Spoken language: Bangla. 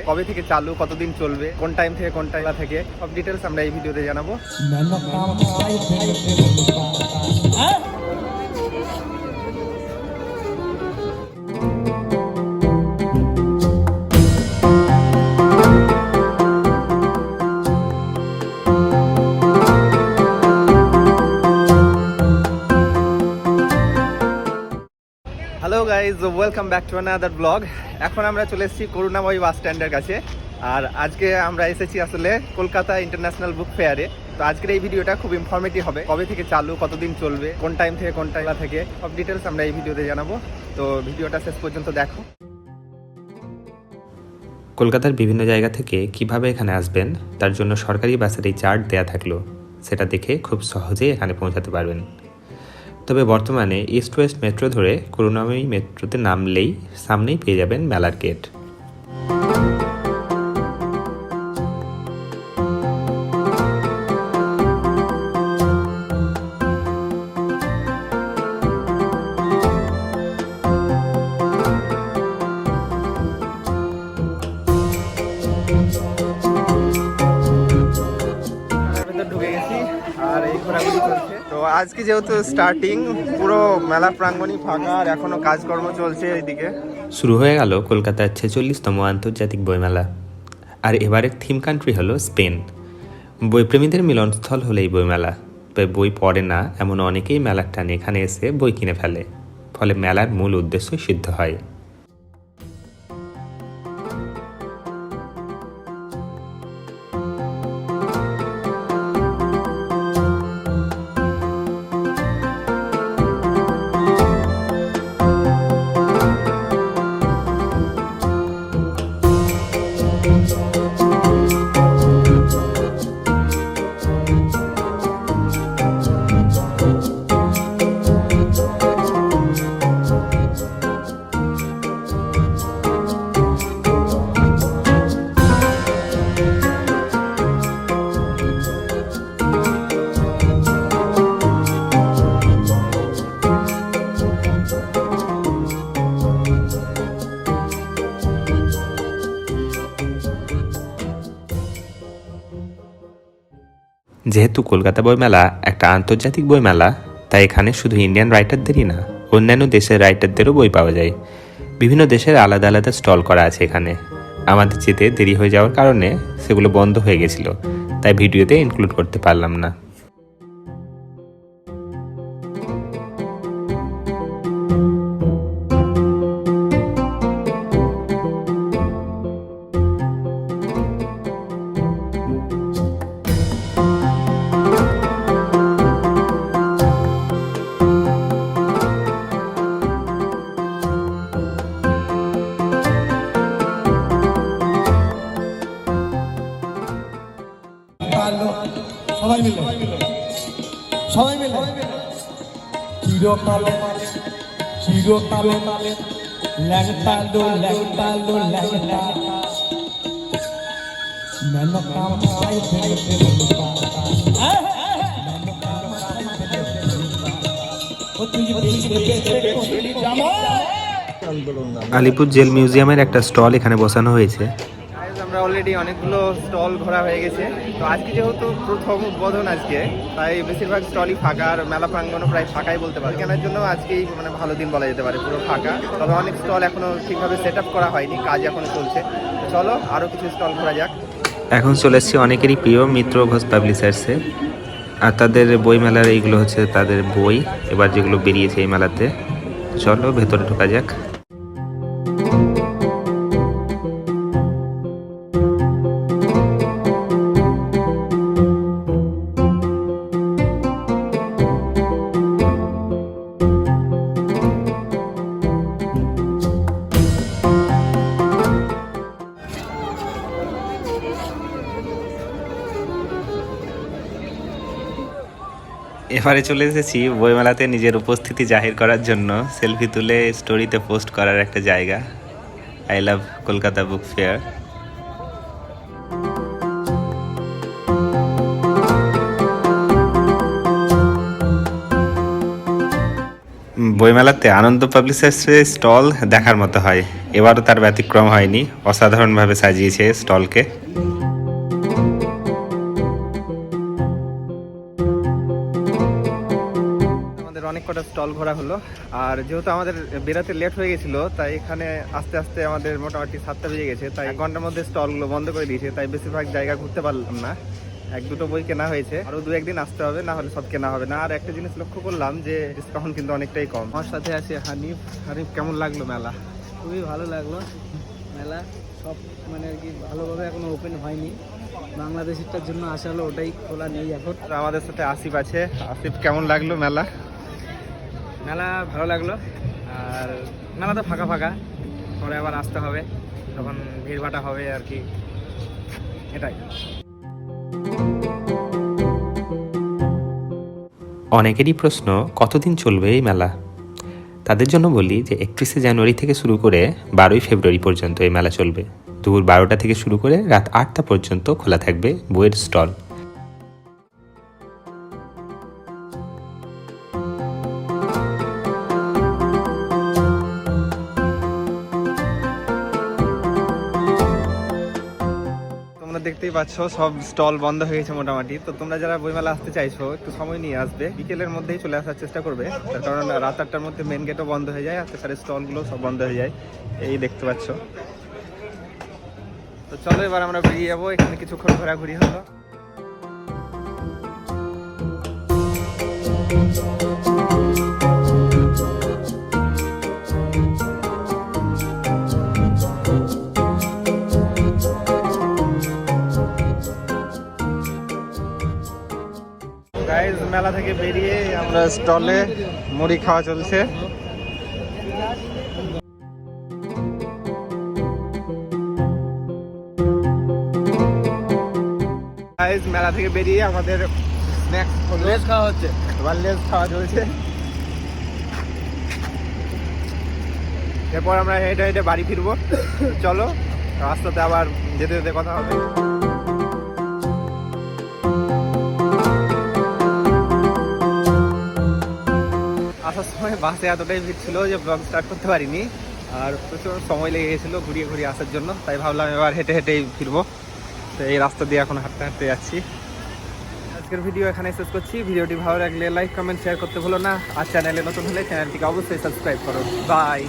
কবে থেকে চালু কতদিন চলবে কোন টাইম থেকে কোন টাইম থেকে সব ডিটেলস আমরা এই ভিডিওতে জানাব welcome back to another blog এখন আমরা চলে এসেছি করুণাময়ী বাস স্ট্যান্ডের কাছে। আর আজকে আমরা এসেছি আসলে কলকাতা ইন্টারন্যাশনাল বুক ফেয়ারে। তো আজকের এই ভিডিওটা খুব ইনফরমেটিভ হবে। কবে থেকে চালু, কতদিন চলবে, কোন টাইম থেকে, কোন টাইম থেকে, সব ডিটেলস আমরা এই ভিডিওতে জানাব। তো ভিডিওটা শেষ পর্যন্ত দেখো। কলকাতার বিভিন্ন জায়গা থেকে কীভাবে এখানে আসবেন, তার জন্য সরকারি বাসের এই চার্ট দেয়া থাকল, সেটা দেখে খুব সহজেই এখানে পৌঁছাতে পারবেন। তবে বর্তমানে ইস্ট ওয়েস্ট মেট্রো ধরে করুণাময়ী মেট্রোতে নামলেই সামনেই পেয়ে যাবেন মেলার গেট। তো আজকে যেহেতু স্টার্টিং পুরো মেলা প্রাঙ্গণই ফাঁকা, আর এখনও কাজকর্ম চলছে এইদিকে। শুরু হয়ে গেল কলকাতার ছেচল্লিশতম আন্তর্জাতিক বইমেলা। আর এবারের থিম কান্ট্রি হলো স্পেন। বইপ্রেমীদের মিলনস্থল হলো এই বইমেলা। তবে বই পড়ে না এমন অনেকেই মেলার টানে এখানে এসে বই কিনে ফেলে। ফলে মেলার মূল উদ্দেশ্য সিদ্ধ হয়। যেহেতু কলকাতা বইমেলা একটা আন্তর্জাতিক বইমেলা, তাই এখানে শুধু ইন্ডিয়ান রাইটারদেরই না, অন্যান্য দেশের রাইটারদেরও বই পাওয়া যায়। বিভিন্ন দেশের আলাদা আলাদা স্টল করা আছে এখানে। আমাদের যেতে দেরি হয়ে যাওয়ার কারণে সেগুলো বন্ধ হয়ে গেছিল, তাই ভিডিওতে ইনক্লুড করতে পারলাম না। চিরকালে চিরকালে ল্যাংটালো ল্যাংটালো ল্যাংটা। আলিপুর জেল মিউজিয়ামের একটা স্টল এখানে বসানো হয়েছে। আমরা অলরেডি অনেকগুলো স্টল ঘোরা হয়ে গেছে। তো আজকে যেহেতু প্রথম উদ্বোধন আজকে, তাই বেশিরভাগ স্টলই ফাঁকা আর মেলা প্রাঙ্গণও প্রায় ফাঁকাই বলতে পারি। কেনার জন্য আজকেই মানে ভালো দিন বলা যেতে পারে, পুরো ফাঁকা। তবে অনেক স্টল এখনও ঠিকভাবে সেট করা হয়নি, কাজ এখনও চলছে। চলো আরও কিছু স্টল ঘোরা যাক। এখন চলে এসেছি অনেকেরই প্রিয় মিত্র ঘোষ পাবলিশার্সে। আর তাদের বই মেলার এইগুলো হচ্ছে তাদের বই, এবার যেগুলো বেরিয়েছে এই মেলাতে। চলো, ভেতরে ঢোকা যাক। এবারে চলে এসেছি বইমেলাতে নিজের উপস্থিতি জাহির করার জন্য। সেলফি তুলে স্টোরিতে পোস্ট করার একটা জায়গা। I love Kolkata book fair বইমেলাতে আনন্দ পাবলিশার্সের স্টল দেখার মতো হয়। এবারও তার ব্যতিক্রম হয়নি। অসাধারণভাবে সাজিয়েছে স্টলকে। আমাদের অনেক কটা স্টল ঘোরা হলো। আর যেহেতু আমাদের বেরাতে লেট হয়ে গেছিল তাই এখানে আস্তে আস্তে আমাদের মোটামুটি সাতটা বেজে গেছে। তাই এক ঘণ্টার মধ্যে স্টলগুলো বন্ধ করে দিয়েছে তাই বেশিরভাগ জায়গা ঘুরতে পারলাম না। এক দুটো বই কেনা হয়েছে। আরও দু একদিন আসতে হবে না হলে সব কেনা হবে না। আর একটা জিনিস লক্ষ্য করলাম যে ডিসকাউন্ট কিন্তু অনেকটাই কম। আমার সাথে আছে হানিফ। হানিফ কেমন লাগল মেলা? খুবই ভালো লাগল। মেলা সব মানে আর কি ভালোভাবে এখনও ওপেন হয়নি। বাংলাদেশিরটার জন্য আসা হলো ওটাই খোলা নেই এখন। আমাদের সাথে আসিফ আছে। আসিফ কেমন লাগল মেলা? মেলা ভালো লাগল। আর মেলা তো ফাঁকা ফাঁকা, পরে আবার আসতে হবে, তখন ভিড়ভাটা হবে আর কি। এটাই। অনেকেরই প্রশ্ন, কতদিন চলবে এই মেলা? তাদের জন্য বলি যে, একত্রিশে জানুয়ারি থেকে শুরু করে বারোই ফেব্রুয়ারি পর্যন্ত এই মেলা চলবে। দুপুর বারোটা থেকে শুরু করে রাত আটটা পর্যন্ত খোলা থাকবে বইয়ের স্টল। দেখতেই পাচ্ছ, সব স্টল বন্ধ হয়ে গেছে মোটামুটি। তো তোমরা যারা বইমেলা আসতে চাইছো, একটু সময় নিয়ে আসবে। বিকেলের মধ্যেই চলে আসার চেষ্টা করবে। তার কারণ রাত আটটার মধ্যে মেন গেটও বন্ধ হয়ে যায়, আর তাছাড়া স্টলগুলো সব বন্ধ হয়ে যায়। এই দেখতে পাচ্ছ। তো চলো এবার আমরা বেরিয়ে যাব। এখানে কিছুক্ষণ ঘোরাঘুরি হলো। গাইজ মেলা থেকে বেরিয়ে আমরা স্টলে মুড়ি খাওয়া চলছে। গাইজ মেলা থেকে বেরিয়ে আমাদের স্ন্যাক্স খাওয়া হচ্ছে। এবার লেস খাওয়া চলছে। এরপর আমরা হেঁটে হেঁটে বাড়ি ফিরবো। চলো রাস্তাতে আবার যেতে যেতে কথা হবে। আসার সময় বাসে এতটাই ভিড় ছিল যে ব্লগ স্টার্ট করতে পারিনি। আর প্রচুর সময় লেগে গেছিল ঘুরিয়ে ঘুরিয়ে আসার জন্য, তাই ভাবলাম এবার হেঁটে হেঁটেই ফিরবো। তো এই রাস্তা দিয়ে এখন হাঁটতে হাঁটতে যাচ্ছি। আজকের ভিডিও এখানে শেষ করছি। ভিডিওটি ভালো লাগলে লাইক কমেন্ট শেয়ার করতে ভুলো না। আর চ্যানেলে নতুন হলে চ্যানেলটিকে অবশ্যই সাবস্ক্রাইব করো। বাই